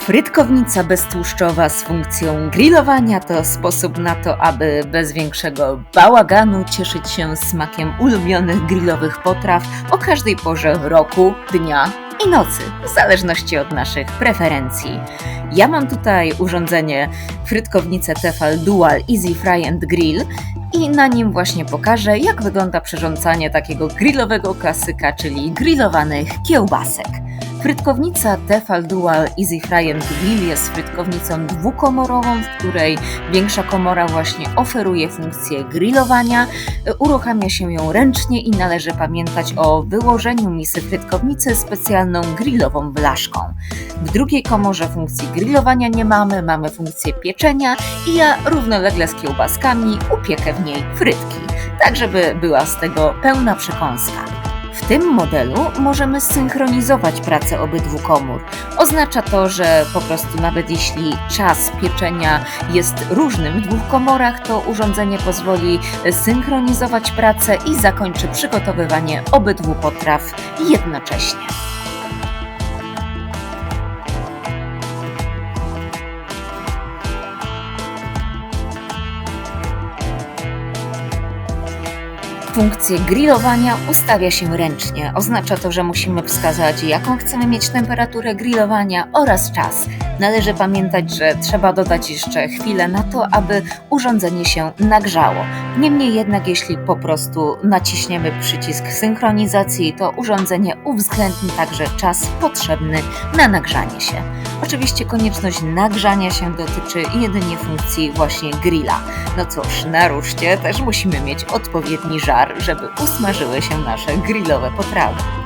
Frytkownica beztłuszczowa z funkcją grillowania to sposób na to, aby bez większego bałaganu cieszyć się smakiem ulubionych grillowych potraw o każdej porze roku, dnia i nocy, w zależności od naszych preferencji. Ja mam tutaj urządzenie frytkownicę Tefal Dual Easy Fry and Grill i na nim właśnie pokażę, jak wygląda przyrządzanie takiego grillowego klasyka, czyli grillowanych kiełbasek. Frytkownica Tefal Dual Easy Fry and Grill jest frytkownicą dwukomorową, w której większa komora właśnie oferuje funkcję grillowania. Uruchamia się ją ręcznie i należy pamiętać o wyłożeniu misy frytkownicy specjalną grillową blaszką. W drugiej komorze funkcji grillowania nie mamy, mamy funkcję pieczenia i ja równolegle z kiełbaskami upiekę w niej frytki, tak żeby była z tego pełna przekąska. W tym modelu możemy synchronizować pracę obydwu komór. Oznacza to, że po prostu nawet jeśli czas pieczenia jest różny w dwóch komorach, to urządzenie pozwoli synchronizować pracę i zakończy przygotowywanie obydwu potraw jednocześnie. Funkcję grillowania ustawia się ręcznie. Oznacza to, że musimy wskazać, jaką chcemy mieć temperaturę grillowania oraz czas. Należy pamiętać, że trzeba dodać jeszcze chwilę na to, aby urządzenie się nagrzało. Niemniej jednak, jeśli po prostu naciśniemy przycisk synchronizacji, to urządzenie uwzględni także czas potrzebny na nagrzanie się. Oczywiście konieczność nagrzania się dotyczy jedynie funkcji właśnie grilla. No cóż, na ruszcie też musimy mieć odpowiedni żar, żeby usmażyły się nasze grillowe potrawy.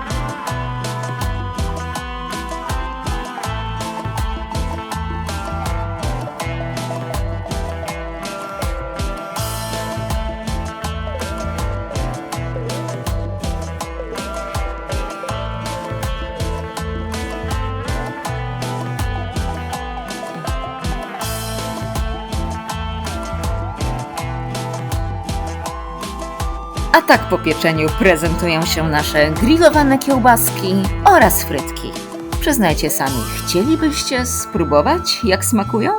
A tak po pieczeniu prezentują się nasze grillowane kiełbaski oraz frytki. Przyznajcie sami, chcielibyście spróbować, jak smakują?